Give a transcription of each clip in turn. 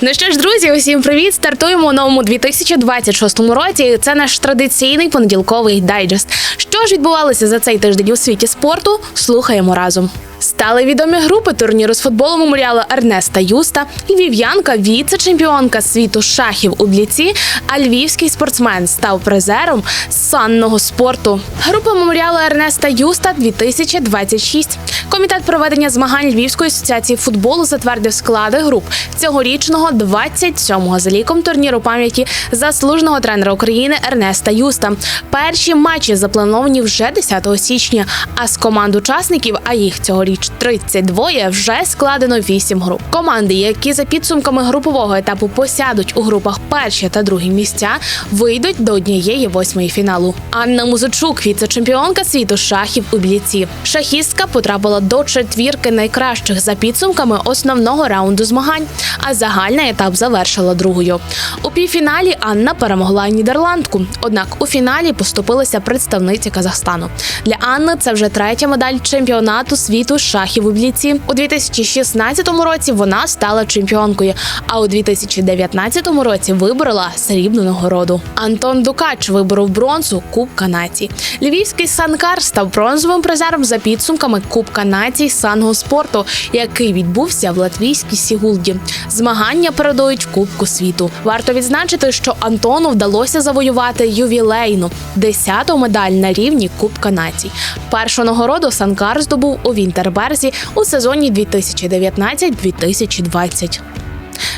Ну що ж, друзі, усім привіт! Стартуємо у новому 2026 році. Це наш традиційний понеділковий дайджест. Що ж відбувалося за цей тиждень у світі спорту? Слухаємо разом. Стали відомі групи турніру з футболу меморіалу Ернеста Юста, львів'янка, віце-чемпіонка світу шахів у бліці, а львівський спортсмен став призером санного спорту. Група меморіалу Ернеста Юста 2026. Комітет проведення змагань Львівської асоціації футболу затвердив склади груп цьогорічного 27-го за ліком турніру пам'яті заслуженого тренера України Ернеста Юста. Перші матчі заплановані вже 10 січня. А з команд учасників, а їх цьогоріч 32, вже складено 8 груп. Команди, які за підсумками групового етапу посядуть у групах перші та другі місця, вийдуть до однієї восьмої фіналу. Анна Музичук, віце-чемпіонка світу шахів у бліці. Шахістка потрапила до четвірки найкращих за підсумками основного раунду змагань, а загальний етап завершила другою. У півфіналі Анна перемогла нідерландку. Однак у фіналі поступилися представниці Казахстану. Для Анни це вже третя медаль чемпіонату світу шахів у бліці. У 2016 році вона стала чемпіонкою, а у 2019 році виборола срібну нагороду. Антон Дукач виборов бронзу Кубка націй. Львівський санкар став бронзовим призером за підсумками Кубка націй санного спорту, який відбувся в латвійській Сігулді. Змагання передують Кубку світу. Варто відзначити, що Антону вдалося завоювати ювілейну 10-ту медаль на рівні Кубка націй. Першу нагороду Санкар здобув у Вінтерберзі у сезоні 2019-2020.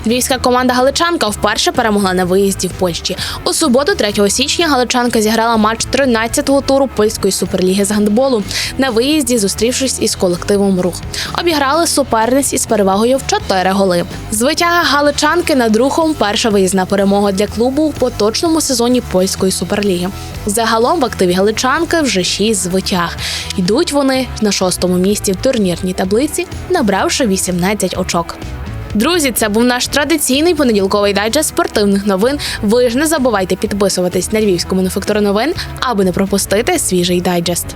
Львівська команда Галичанка вперше перемогла на виїзді в Польщі. У суботу, 3 січня, Галичанка зіграла матч 13-го туру польської суперліги з гандболу на виїзді, зустрівшись із колективом рух. Обіграли суперниць із перевагою в 4 голи. Звитяга Галичанки над рухом перша виїзна перемога для клубу у поточному сезоні польської суперліги. Загалом в активі Галичанки вже 6 звитяг. Йдуть вони на шостому місці в турнірній таблиці, набравши 18 очок. Друзі, це був наш традиційний понеділковий дайджест спортивних новин. Ви ж не забувайте підписуватись на львівську мануфактуру новин, аби не пропустити свіжий дайджест.